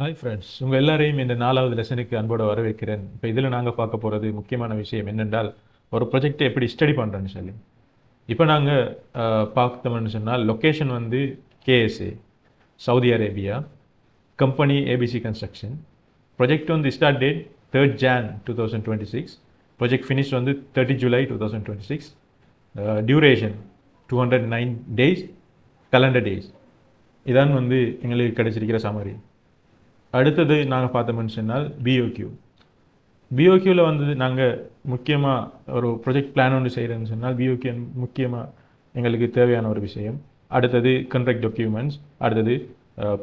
Hi friends உங்கள் எல்லாரையும் இந்த நாலாவது லெசனுக்கு அன்போடு வரவேற்கிறேன். இப்போ இதில் நாங்கள் பார்க்க போகிறது முக்கியமான விஷயம் என்னென்றால் ஒரு ப்ரொஜெக்டை எப்படி ஸ்டடி பண்ணுறேன்னு சொல்லி. இப்போ நாங்கள் பார்த்தோம்னு சொன்னால் லொக்கேஷன் வந்து KSA Saudi Arabia company ABC construction project வந்து start date third June two thousand twenty six project finish வந்து thirty July two thousand twenty six duration two hundred nine days calendar days இதான் வந்து எங்களுக்கு கிடைச்சிருக்கிற சமரி அடுத்தது நாங்கள் பார்த்தோம்னு சொன்னால் பிஓக்யூ பிஓக்யூவில் வந்து நாங்கள் முக்கியமாக ஒரு ப்ரொஜெக்ட் பிளான் ஒன்று செய்கிறேன்னு சொன்னால் பிஓக்யூ முக்கியமாக எங்களுக்கு தேவையான ஒரு விஷயம். அடுத்தது கண்ட்ராக்ட் டாக்குமெண்ட்ஸ் அடுத்தது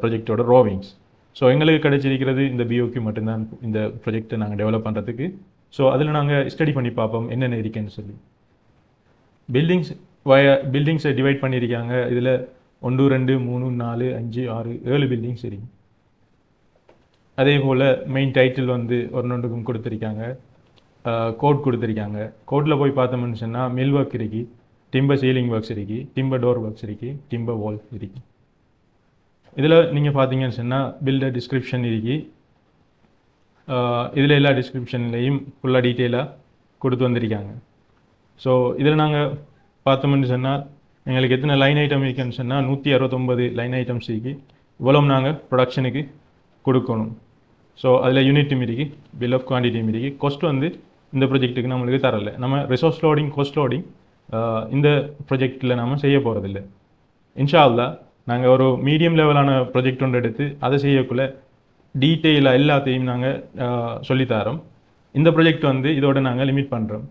ப்ரொஜெக்டோட ரோவிங்ஸ் ஸோ எங்களுக்கு கிடைச்சிருக்கிறது இந்த பிஓக்யூ மட்டும்தான் இந்த ப்ரொஜெக்டை நாங்கள் டெவலப் பண்ணுறதுக்கு ஸோ அதில் நாங்கள் ஸ்டடி பண்ணி பார்ப்போம் என்னென்ன இருக்கேன்னு சொல்லி. பில்டிங்ஸ் வய பில்டிங்ஸை டிவைட் பண்ணியிருக்காங்க. இதில் ஒன்று ரெண்டு மூணு நாலு அஞ்சு ஆறு ஏழு பில்டிங்ஸ் இருக்குது அதே போல் மெயின் டைட்டில் வந்து ஒரு நொண்டுக்கும் கொடுத்துருக்காங்க கோட் கொடுத்துருக்காங்க. கோட்டில் போய் பார்த்தோம்னு சொன்னால் மில் ஒர்க் இருக்கு டிம்பர் சீலிங் ஒர்க்ஸ் இருக்கு டிம்பர் டோர் ஒர்க்ஸ் இருக்கு டிம்பர் வால் இருக்கு. இதில் நீங்கள் பார்த்தீங்கன்னு சொன்னால் பில்டர் டிஸ்கிரிப்ஷன் இருக்கு. இதில் எல்லா டிஸ்கிரிப்ஷன்லேயும் ஃபுல்லாக டீட்டெயிலாக கொடுத்து வந்திருக்காங்க. ஸோ இதில் நாங்கள் பார்த்தோம்னு சொன்னால் எங்களுக்கு எத்தனை லைன் ஐட்டம் இருக்குன்னு சொன்னால் நூற்றி அறுபத்தொம்பது லைன் ஐட்டம்ஸ் இருக்கு. இவ்வளோ நாங்கள் ப்ரொடக்ஷனுக்கு கொடுக்கணும். ஸோ அதில் யூனிட்டி மீறிக்கு பில் ஆஃப் குவான்டிட்டி மீறிக்கு கொஸ்ட் வந்து இந்த ப்ரொஜெக்ட்டுக்கு நம்மளுக்கு தரல. நம்ம ரிசோர்ஸ் லோடிங் கோஸ்ட் லோடிங் இந்த ப்ரொஜெக்டில் நம்ம செய்ய போகிறதில்ல இன்ஷா அல்லா நாங்கள் ஒரு மீடியம் லெவலான ப்ரொஜெக்ட் ஒன்று எடுத்து அதை செய்யக்குள்ள டீட்டெயிலாக எல்லாத்தையும் நாங்கள் சொல்லித்தரோம் இந்த ப்ரொஜெக்ட் வந்து இதோட நாங்கள் லிமிட் பண்ணுறோம்